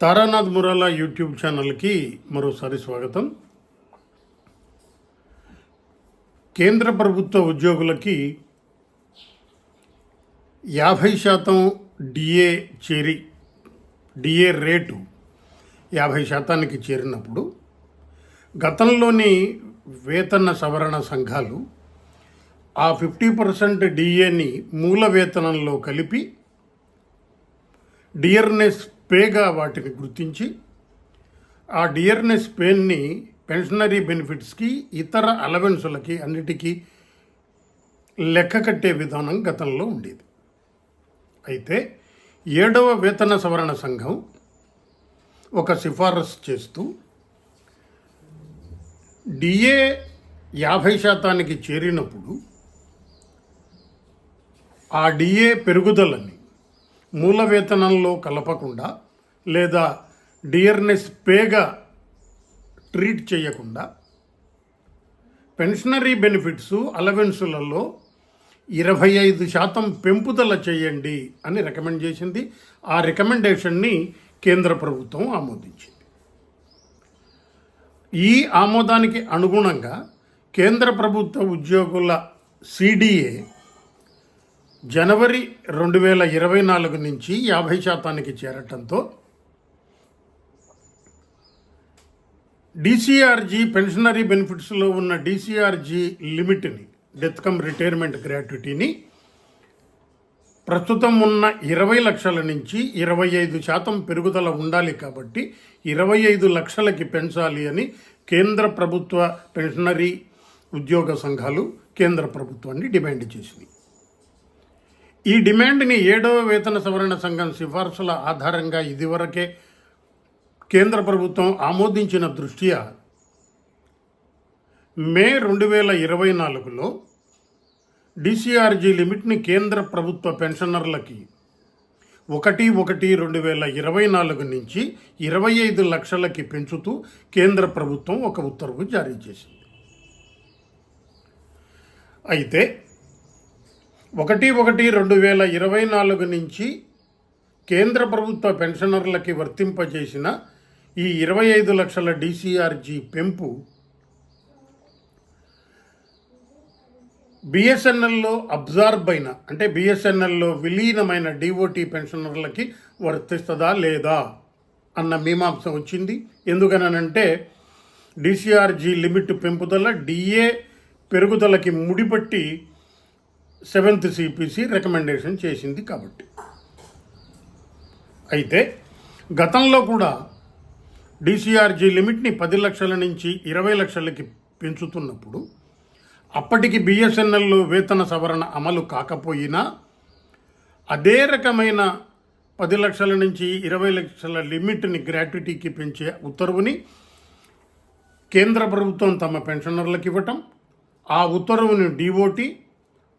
Taranath మురాలా YouTube ఛానల్కి మరోసారి స్వాగతం. కేంద్ర ప్రభుత్వ ఉద్యోగులకి యాభై శాతం డిఏ చేరి డిఏ రేటు యాభై శాతానికి చేరినప్పుడు గతంలోని వేతన సవరణ సంఘాలు ఆ ఫిఫ్టీ పర్సెంట్ డిఏని మూల వేతనంలో కలిపి డియర్నెస్ పేగా వాటిని గుర్తించి ఆ డియర్నెస్ పెయిన్ని పెన్షనరీ బెనిఫిట్స్కి ఇతర అలవెన్సులకి అన్నిటికీ లెక్క కట్టే విధానం గతంలో ఉండేది. అయితే ఏడవ వేతన సవరణ సంఘం ఒక సిఫారసు చేస్తూ డిఏ యాభై శాతానికి చేరినప్పుడు ఆ డిఏ పెరుగుదలని మూల వేతనంలో కలపకుండా లేదా డియర్నెస్ పేగా ట్రీట్ చేయకుండా పెన్షనరీ బెనిఫిట్స్ అలవెన్సులలో ఇరవై ఐదు శాతం పెంపుదల చేయండి అని రికమెండ్ చేసింది. ఆ రికమెండేషన్ని కేంద్ర ప్రభుత్వం ఆమోదించింది. ఈ ఆమోదానికి అనుగుణంగా కేంద్ర ప్రభుత్వ ఉద్యోగుల సిడిఏ జనవరి రెండు వేల ఇరవై నాలుగు నుంచి యాభై శాతానికి చేరటంతో డిసిఆర్జీ పెన్షనరీ బెనిఫిట్స్లో ఉన్న డిసిఆర్జీ లిమిట్ని డెత్ కమ్ రిటైర్మెంట్ గ్రాట్యుటీని ప్రస్తుతం ఉన్న ఇరవై లక్షల నుంచి ఇరవై ఐదు శాతం పెరుగుదల ఉండాలి కాబట్టి ఇరవై ఐదు లక్షలకి పెంచాలి అని కేంద్ర ప్రభుత్వ పెన్షనరీ ఉద్యోగ సంఘాలు కేంద్ర ప్రభుత్వాన్ని డిమాండ్ చేసినాయి. ఈ డిమాండ్ని ఏడవ వేతన సవరణ సంఘం సిఫార్సుల ఆధారంగా ఇదివరకే కేంద్ర ప్రభుత్వం ఆమోదించిన దృష్ట్యా మే రెండు వేల ఇరవై నాలుగులో డిసిఆర్జీ లిమిట్ని కేంద్ర ప్రభుత్వ పెన్షనర్లకి ఒకటి ఒకటి రెండు వేల ఇరవై నాలుగు నుంచి ఇరవై ఐదు లక్షలకి పెంచుతూ కేంద్ర ప్రభుత్వం ఒక ఉత్తర్వు జారీ చేసింది. అయితే ఒకటి ఒకటి రెండు వేల ఇరవై నాలుగు నుంచి కేంద్ర ప్రభుత్వ పెన్షనర్లకి వర్తింపజేసిన ఈ ఇరవై ఐదు లక్షల డిసిఆర్జీ పెంపు బిఎస్ఎన్ఎల్లో అబ్జార్బ్ అయిన అంటే బిఎస్ఎన్ఎల్లో విలీనమైన డిఓటి పెన్షనర్లకి వర్తిస్తుందా లేదా అన్న మీమాంస వచ్చింది. ఎందుకనంటే డిసిఆర్జీ లిమిట్ పెంపుదల డిఏ పెరుగుదలకి ముడిపట్టి సెవెంత్ సిపిసి రికమెండేషన్ చేసింది కాబట్టి. అయితే గతంలో కూడా డిసిఆర్జీ లిమిట్ని పది లక్షల నుంచి ఇరవై లక్షలకి పెంచుతున్నప్పుడు అప్పటికి బిఎస్ఎన్ఎల్లో వేతన సవరణ అమలు కాకపోయినా అదే రకమైన పది లక్షల నుంచి ఇరవై లక్షల లిమిట్ని గ్రాట్యుటీకి పెంచే ఉత్తర్వుని కేంద్ర ప్రభుత్వం తమ పెన్షనర్లకు ఇవ్వటం ఆ ఉత్తర్వుని డిఓటి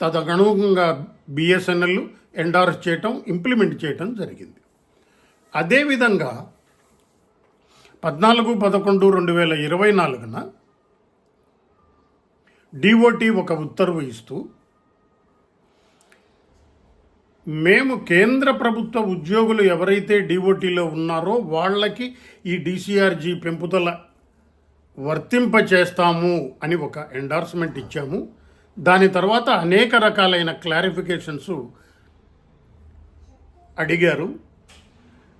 తదనుగుణంగా బిఎస్ఎన్ఎల్ ఎండార్స్ చేయటం ఇంప్లిమెంట్ చేయటం జరిగింది. అదేవిధంగా పద్నాలుగు పదకొండు రెండు వేల ఇరవై నాలుగున డిఓటి ఒక ఉత్తర్వు ఇస్తూ మేము కేంద్ర ప్రభుత్వ ఉద్యోగులు ఎవరైతే డిఓటీలో ఉన్నారో వాళ్ళకి ఈ డిసిఆర్జీ పెంపుదల వర్తింప చేస్తాము అని ఒక ఎండార్స్మెంట్ ఇచ్చాము. దాని తర్వాత అనేక రకాలైన క్లారిఫికేషన్స్ అడిగారు.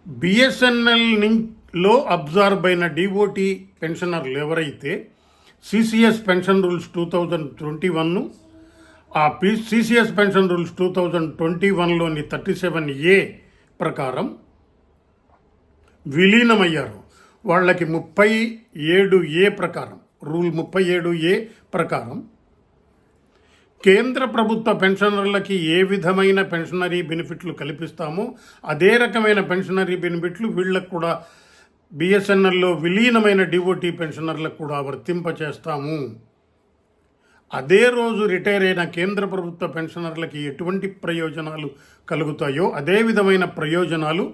బిఎస్ఎన్ఎల్లో అబ్జార్బ్ అయిన డిఓటీ పెన్షనర్లు ఎవరైతే CCS pension rules two thousand twenty వన్ను ఆ P CCS pension rules two thousand twenty వన్లోని thirty seven A ప్రకారం విలీనమయ్యారు. వాళ్ళకి ముప్పై ఏడు ఏ ప్రకారం రూల్ ముప్పై ఏడు ఏ ప్రకారం కేంద్ర ప్రభుత్వ పెన్షనర్లకి ఏ విధమైన పెన్షనరీ బెనిఫిట్లు కల్పిస్తామో అదే రకమైన పెన్షనరీ బెనిఫిట్లు వీళ్ళకు కూడా బిఎస్ఎన్ఎల్లో విలీనమైన డిఓటి పెన్షనర్లకు కూడా వర్తింపచేస్తాము. అదే రోజు రిటైర్ అయిన కేంద్ర ప్రభుత్వ పెన్షనర్లకి ఎటువంటి ప్రయోజనాలు కలుగుతాయో అదే విధమైన ప్రయోజనాలు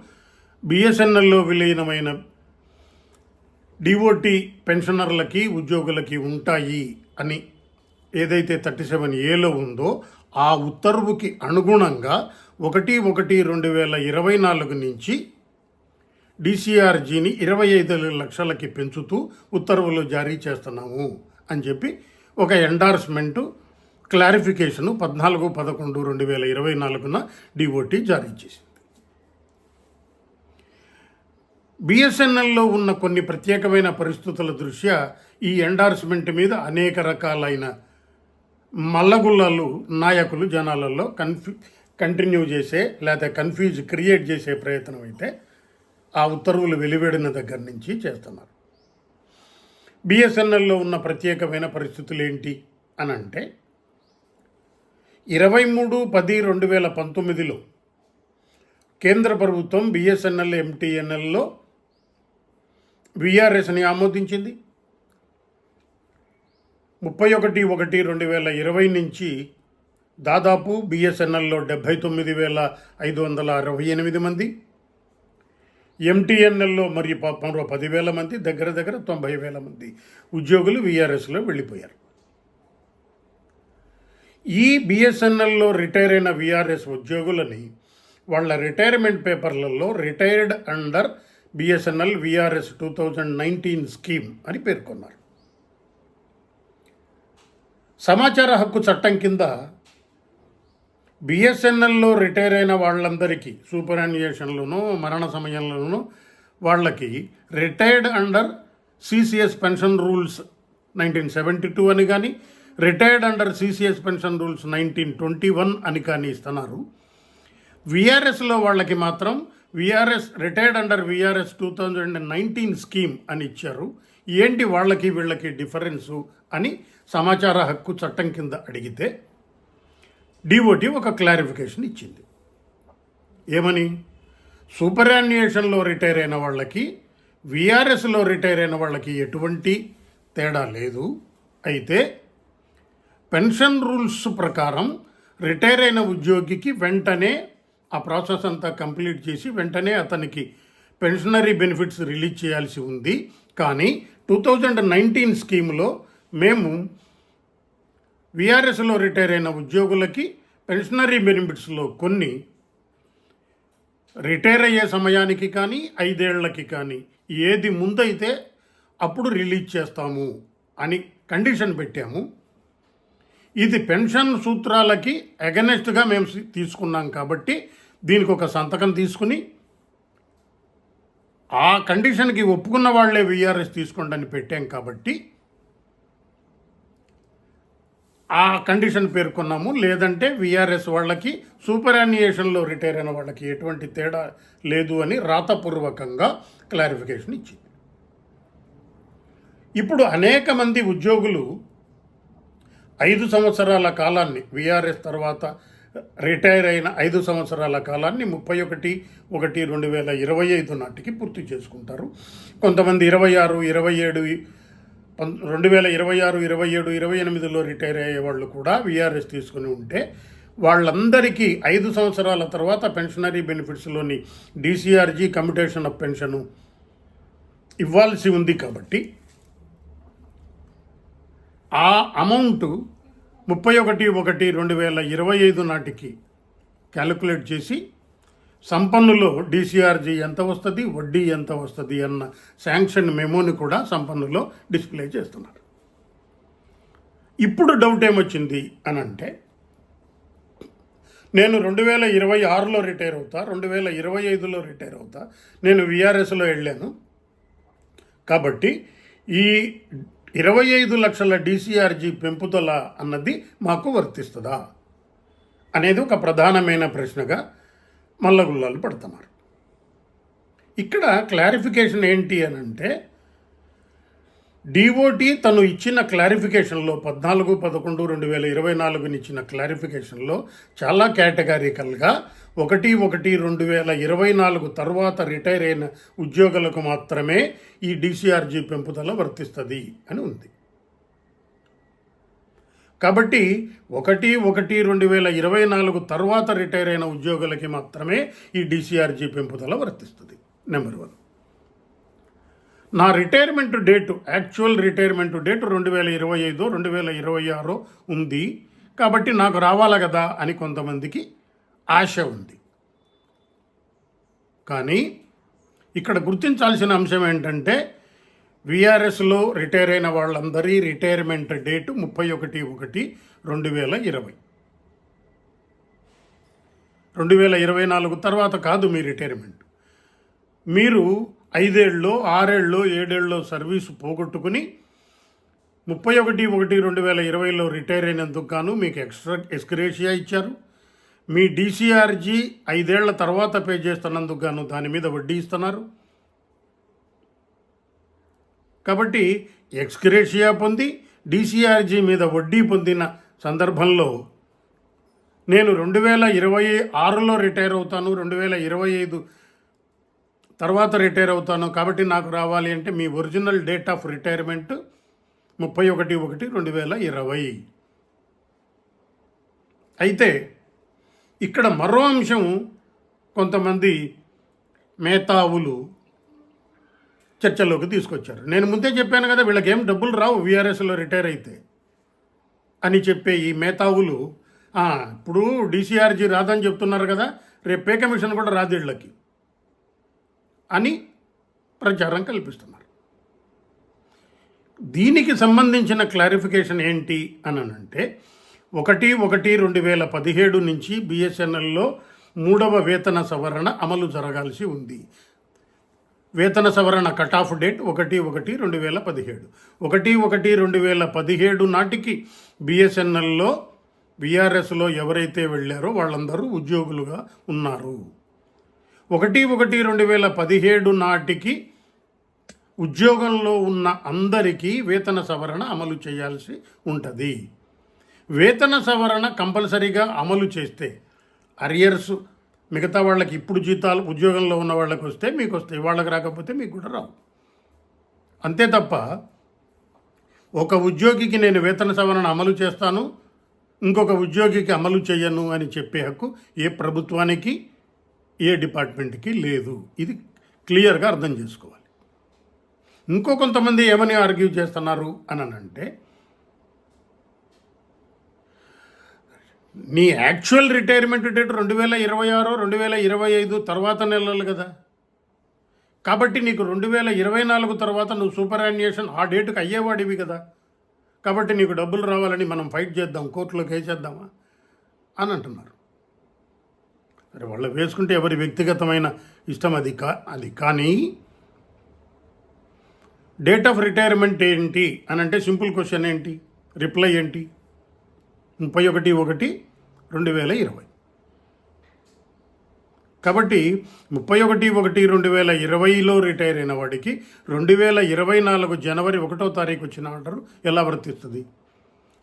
బిఎస్ఎన్ఎల్లో విలీనమైన డిఓటి పెన్షనర్లకి ఉద్యోగులకి ఉంటాయి అని ఏదైతే థర్టీ సెవెన్ ఏలో ఉందో ఆ ఉత్తర్వుకి అనుగుణంగా ఒకటి ఒకటి రెండు వేల ఇరవై నాలుగు నుంచి డిసిఆర్జీని ఇరవై ఐదు లక్షలకి పెంచుతూ ఉత్తర్వులు జారీ చేస్తున్నాము అని చెప్పి ఒక ఎండార్స్మెంటు క్లారిఫికేషను పద్నాలుగు పదకొండు రెండు వేల ఇరవై నాలుగున డిఓటి జారీ చేసింది. బిఎస్ఎన్ఎల్లో ఉన్న కొన్ని ప్రత్యేకమైన పరిస్థితుల దృష్ట్యా ఈ ఎండార్స్మెంట్ మీద అనేక రకాలైన మల్లగుల్లలు నాయకులు జనాలలో కన్ఫ్యూ కంటిన్యూ చేసే లేదా కన్ఫ్యూజ్ క్రియేట్ చేసే ప్రయత్నం అయితే ఆ ఉత్తర్వులు వెలువడిన దగ్గర నుంచి చేస్తున్నారు. బిఎస్ఎన్ఎల్లో ఉన్న ప్రత్యేకమైన పరిస్థితులు ఏంటి అని అంటే ఇరవై మూడు పది రెండు వేల పంతొమ్మిదిలో కేంద్ర ప్రభుత్వం బిఎస్ఎన్ఎల్ ఎంటీఎన్ఎల్లో విఆర్ఎస్ని ఆమోదించింది. ముప్పై ఒకటి ఒకటి రెండు వేల ఇరవై నుంచి దాదాపు బిఎస్ఎన్ఎల్లో డెబ్భై తొమ్మిది వేల ఐదు వందల అరవై ఎనిమిది మంది ఎంటీఎన్ఎల్లో మరి ప- మరో పదివేల మంది దగ్గర దగ్గర తొంభై వేల మంది ఉద్యోగులు విఆర్ఎస్లో వెళ్ళిపోయారు. ఈ బిఎస్ఎన్ఎల్లో రిటైర్ అయిన విఆర్ఎస్ ఉద్యోగులని వాళ్ళ రిటైర్మెంట్ పేపర్లలో retired under BSNL VRS two thousand nineteen scheme అని పేర్కొన్నారు. సమాచార హక్కు చట్టం కింద బిఎస్ఎన్ఎల్లో రిటైర్ అయిన వాళ్ళందరికీ సూపర్ అన్యుయేషన్లోనూ మరణ సమయంలోనూ వాళ్ళకి retired under CCS pension rules nineteen seventy two అని కానీ retired under CCS pension rules nineteen twenty one అని కానీ ఇస్తున్నారు. విఆర్ఎస్లో వాళ్ళకి మాత్రం VRS retired under VRS two thousand nineteen scheme అని ఇచ్చారు. ఏంటి వాళ్ళకి వీళ్ళకి డిఫరెన్సు అని సమాచార హక్కు చట్టం కింద అడిగితే డిఓటి ఒక క్లారిఫికేషన్ ఇచ్చింది. ఏమని? సూపర్యాన్యుయేషన్లో రిటైర్ అయిన వాళ్ళకి విఆర్ఎస్లో రిటైర్ అయిన వాళ్ళకి ఎటువంటి తేడా లేదు. అయితే పెన్షన్ రూల్స్ ప్రకారం రిటైర్ అయిన ఉద్యోగికి వెంటనే ఆ ప్రాసెస్ అంతా కంప్లీట్ చేసి వెంటనే అతనికి పెన్షనరీ బెనిఫిట్స్ రిలీజ్ చేయాల్సి ఉంది. కానీ టూ థౌజండ్ నైన్టీన్ స్కీమ్లో మేము విఆర్ఎస్లో రిటైర్ అయిన ఉద్యోగులకి పెన్షనరీ బెనిఫిట్స్లో కొన్ని రిటైర్ అయ్యే సమయానికి కానీ ఐదేళ్ళకి కానీ ఏది ముందైతే అప్పుడు రిలీజ్ చేస్తాము అని కండిషన్ పెట్టాము. ఇది పెన్షన్ సూత్రాలకి అగనెస్ట్గా మేము తీసుకున్నాం కాబట్టి దీనికి ఒక సంతకం తీసుకుని ఆ కండిషన్కి ఒప్పుకున్న వాళ్ళే విఆర్ఎస్ తీసుకోండి అని పెట్టాం కాబట్టి ఆ కండిషన్ పేర్కొన్నాము. లేదంటే విఆర్ఎస్ వాళ్ళకి సూపర్ యాన్యుయేషన్లో రిటైర్ అయిన వాళ్ళకి ఎటువంటి తేడా లేదు అని రాతపూర్వకంగా క్లారిఫికేషన్ ఇచ్చింది. ఇప్పుడు అనేక మంది ఉద్యోగులు ఐదు సంవత్సరాల కాలాన్ని విఆర్ఎస్ తర్వాత రిటైర్ అయిన ఐదు సంవత్సరాల కాలాన్ని ముప్పై ఒకటి ఒకటి రెండు వేల ఇరవై ఐదు నాటికి పూర్తి చేసుకుంటారు. కొంతమంది ఇరవై ఆరు ఇరవై ఏడు రెండు వేల ఇరవై ఆరు ఇరవై ఏడు ఇరవై ఎనిమిదిలో రిటైర్ అయ్యే వాళ్ళు కూడా విఆర్ఎస్ తీసుకుని ఉంటే వాళ్ళందరికీ ఐదు సంవత్సరాల తర్వాత పెన్షనరీ బెనిఫిట్స్లోని డీసీఆర్జీ కమ్యుటేషన్ ఆఫ్ పెన్షను ఇవ్వాల్సి ఉంది కాబట్టి ఆ అమౌంట్ ముప్పై ఒకటి ఒకటి రెండు వేల ఇరవై ఐదు నాటికి క్యాలిక్యులేట్ చేసి సంపన్నులో డీసీఆర్జీ ఎంత వస్తుంది వడ్డీ ఎంత వస్తుంది అన్న శాంక్షన్ మెమోని కూడా సంపన్నులో డిస్ప్లే చేస్తున్నారు. ఇప్పుడు డౌట్ ఏమొచ్చింది అని అంటే నేను రెండు వేల ఇరవై ఆరులో రిటైర్ అవుతా రెండు వేల ఇరవై ఐదులో రిటైర్ అవుతా నేను విఆర్ఎస్లో వెళ్ళాను. కాబట్టి ఈ ఇరవై ఐదు లక్షల డీసీఆర్జీ పెంపుదల అన్నది మాకు వర్తిస్తుందా? అనేది ఒక ప్రధానమైన ప్రశ్నగా మల్లగుల్లాలు పడుతున్నారు. ఇక్కడ క్లారిఫికేషన్ ఏంటి అని అంటే డిఓటి తను ఇచ్చిన క్లారిఫికేషన్లో పద్నాలుగు పదకొండు రెండు వేల ఇరవై నాలుగుని ఇచ్చిన క్లారిఫికేషన్లో చాలా కేటగారికల్గా ఒకటి ఒకటి రెండు వేల ఇరవై నాలుగు తర్వాత రిటైర్ అయిన ఉద్యోగులకు మాత్రమే ఈ డిసిఆర్జీ పెంపుదల వర్తిస్తుంది అని ఉంది. కాబట్టి ఒకటి ఒకటి రెండు వేల ఇరవై నాలుగు తర్వాత రిటైర్ అయిన ఉద్యోగులకి మాత్రమే ఈ డిసిఆర్జీ పెంపుదల వర్తిస్తుంది. Number one. నా retirement date actual retirement date రెండు వేల ఇరవై ఐదు రెండు వేల ఇరవై ఆరు ఉంది. కాబట్టి నాకు రావాలా కదా అని కొంతమందికి ఆశ ఉంది. కానీ ఇక్కడ గుర్తించాల్సిన అంశం ఏంటంటే విఆర్ఎస్లో రిటైర్ అయిన వాళ్ళందరి రిటైర్మెంట్ డేటు ముప్పై ఒకటి ఒకటి రెండు వేల ఇరవై. రెండు వేల ఇరవై నాలుగు తర్వాత కాదు మీ రిటైర్మెంట్. మీరు ఐదేళ్ళలో ఆరేళ్ళలో ఏడేళ్ళలో సర్వీసు పోగొట్టుకుని ముప్పై ఒకటి ఒకటి రెండు వేల ఇరవైలో రిటైర్ అయినందుకు గాను మీకు ఎక్స్ట్రా ఎస్క్రేషియా ఇచ్చారు. మీ డీసీఆర్జీ ఐదేళ్ళ తర్వాత పే చేస్తున్నందుకు గాను దాని మీద వడ్డీ ఇస్తున్నారు. కాబట్టి ఎక్స్క్రేషియా పొంది డీసీఆర్జీ మీద వడ్డీ పొందిన సందర్భంలో నేను రెండు వేల ఇరవై ఆరులో రిటైర్ అవుతాను రెండు వేల ఇరవై ఐదు తర్వాత రిటైర్ అవుతాను కాబట్టి నాకు రావాలి అంటే మీ ఒరిజినల్ డేట్ ఆఫ్ రిటైర్మెంట్ ముప్పై ఒకటి ఒకటి రెండు వేల ఇరవై. అయితే ఇక్కడ మరో అంశం కొంతమంది మేధావులు చర్చలోకి తీసుకొచ్చారు. నేను ముందే చెప్పాను కదా వీళ్ళకి ఏం డబ్బులు రావు వీఆర్ఎస్లో రిటైర్ అయితే అని చెప్పే ఈ మేధావులు ఇప్పుడు డీసీఆర్జీ రాదని చెప్తున్నారు కదా రేపు పే కమిషన్ కూడా రాదు వీళ్ళకి. అని ప్రచారం కల్పిస్తున్నారు. దీనికి సంబంధించిన క్లారిఫికేషన్ ఏంటి అని అంటే ఒకటి ఒకటి రెండు వేల పదిహేడు నుంచి బిఎస్ఎన్ఎల్లో మూడవ వేతన సవరణ అమలు జరగాల్సి ఉంది. వేతన సవరణ కట్ ఆఫ్ డేట్ ఒకటి ఒకటి రెండు వేల పదిహేడు. ఒకటి ఒకటి రెండు వేల పదిహేడు నాటికి బిఎస్ఎన్ఎల్లో బీఆర్ఎస్లో ఎవరైతే వెళ్ళారో వాళ్ళందరూ ఉద్యోగులుగా ఉన్నారు. ఒకటి ఒకటి రెండు వేల పదిహేడు నాటికి ఉద్యోగంలో ఉన్న అందరికీ వేతన సవరణ అమలు చేయాల్సి ఉంటుంది. వేతన సవరణ కంపల్సరీగా అమలు చేస్తే అరియర్స్ మిగతా వాళ్ళకి ఇప్పుడు జీతాలు ఉద్యోగంలో ఉన్న వాళ్ళకి వస్తే మీకు వస్తాయి వాళ్ళకి రాకపోతే మీకు కూడా రావు. అంతే తప్ప ఒక ఉద్యోగికి నేను వేతన సవరణ అమలు చేస్తాను ఇంకొక ఉద్యోగికి అమలు చేయను అని చెప్పే హక్కు ఏ ప్రభుత్వానికి ఏ డిపార్ట్మెంట్కి లేదు. ఇది క్లియర్గా అర్థం చేసుకోవాలి. ఇంకో కొంతమంది ఏమని ఆర్గ్యూ చేస్తున్నారు అని అంటే నీ యాక్చువల్ రిటైర్మెంట్ డేట్ రెండు వేల ఇరవై ఆరు రెండు వేల ఇరవై ఐదు తర్వాత నెలలు కదా. కాబట్టి నీకు రెండు వేల ఇరవై నాలుగు తర్వాత నువ్వు సూపర్ యాన్యుయేషన్ ఆ డేటుకు అయ్యేవాడివి కదా. కాబట్టి నీకు డబ్బులు రావాలని మనం ఫైట్ చేద్దాం కోర్టులోకి వేసేద్దామా? అని అంటున్నారు. మరి వాళ్ళు వేసుకుంటే ఎవరి వ్యక్తిగతమైన ఇష్టం అది కా అది కానీ డేట్ ఆఫ్ రిటైర్మెంట్ ఏంటి అని అంటే సింపుల్ క్వశ్చన్ ఏంటి? రిప్లై ఏంటి? ముప్పై ఒకటి ఒకటి రెండు వేల ఇరవై. కాబట్టి ముప్పై ఒకటి ఒకటి రెండు వేల ఇరవైలో రిటైర్ అయిన వాడికి రెండు వేల ఇరవై నాలుగు జనవరి ఒకటో తారీఖు వచ్చిన ఆర్డర్ ఎలా వర్తిస్తుంది?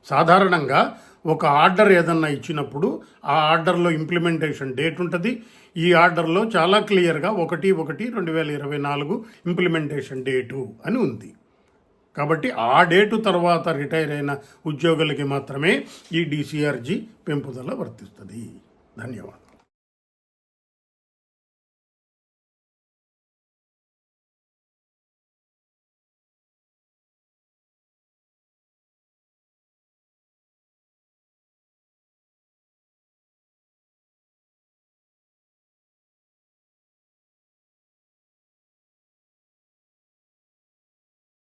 సాధారణంగా ఒక ఆర్డర్ ఏదన్నా ఇచ్చినప్పుడు ఆ ఆర్డర్లో ఇంప్లిమెంటేషన్ డేట్ ఉంటుంది. ఈ ఆర్డర్లో చాలా క్లియర్గా ఒకటి ఒకటి రెండు వేల ఇరవై నాలుగు ఇంప్లిమెంటేషన్ డేటు అని ఉంది. కాబట్టి ఆ డేటు తర్వాత రిటైర్ అయిన ఉద్యోగులకి మాత్రమే ఈ డిసిఆర్జీ పెంపుదల వర్తిస్తుంది. ధన్యవాదాలు.